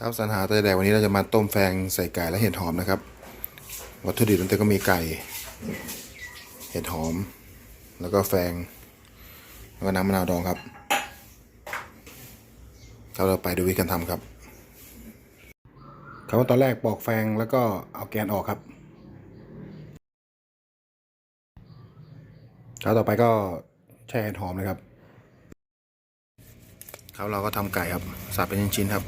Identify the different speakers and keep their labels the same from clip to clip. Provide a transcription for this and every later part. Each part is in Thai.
Speaker 1: ครับสัญหาแต่แดกวันนี้เราจะมาต้มแฟงใส่ไก่และเห็ดหอมนะครับ วัตถุดิบมันก็มีไก่ เห็ดหอม แล้วก็แฟง แล้วก็น้ำมะนาวดองครับครับเราไปดูวิธีการทำครับครับตอนแรกปอกแฟงแล้วก็เอาแกนออกครับครับต่อไปก็แช่เห็ดหอมเลยครับครับเราก็ทำไก่ครับสับเป็นชิ้นๆครับ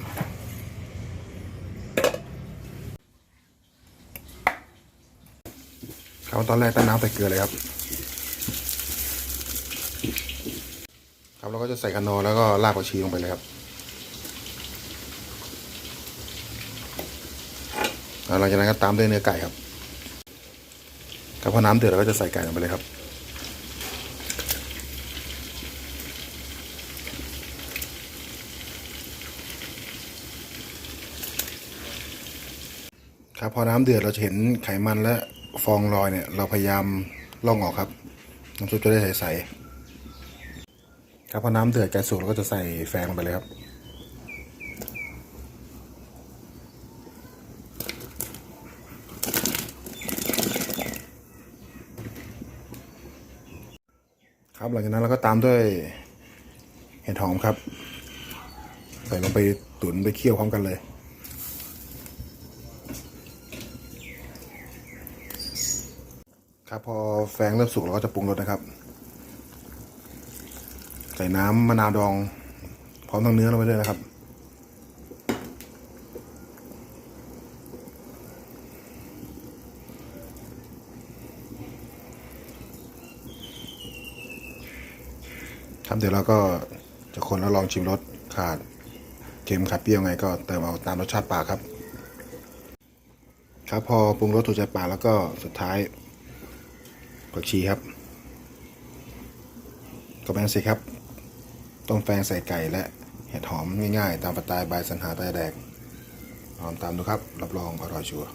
Speaker 1: ครับตอนแรกตั้งน้ำใส่เกลือเลยครับ ครับเราก็จะใส่คานอแล้วก็รากผักชีลงไปเลยครับหลังจากนั้นก็ตามด้วยเนื้อไก่ครับครับพอน้ำเดือดเราก็จะใส่ไก่ลงไปเลยครับครับพอน้ำเดือดเราจะเห็นไขมันและ ฟองลอยเนี่ย เราพยายามล่องออกครับ น้ำซุปจะได้ใสๆครับพอน้ำเดือดไก่สุกเราก็จะใส่แฟงลงไปเลยครับครับหลังจากนั้นเราก็ตามด้วยเห็ดหอมครับ ใส่ลงไปตุ๋นไปเคี่ยวพร้อมกันเลย ครับพอแฟงเริ่มสุกเราก็จะปรุงรสนะครับ ใส่น้ำมะนาวดอง พร้อมทั้งเนื้อลงไปด้วยนะครับครับเดี๋ยวเราก็จะคนแล้วลองชิมรสขาดเค็มขาดเปรี้ยวไงก็เติมเอาตามรสชาติปากครับ ครับพอปรุงรสถูกใจปากแล้วก็สุดท้าย ผักชีครับก็เป็นสิครับต้มแฟงใส่ไก่และเห็ดหอมง่ายๆ ตามสไตล์บายสันหาตาแดกลองตามดูครับ รับรองอร่อยชัวร์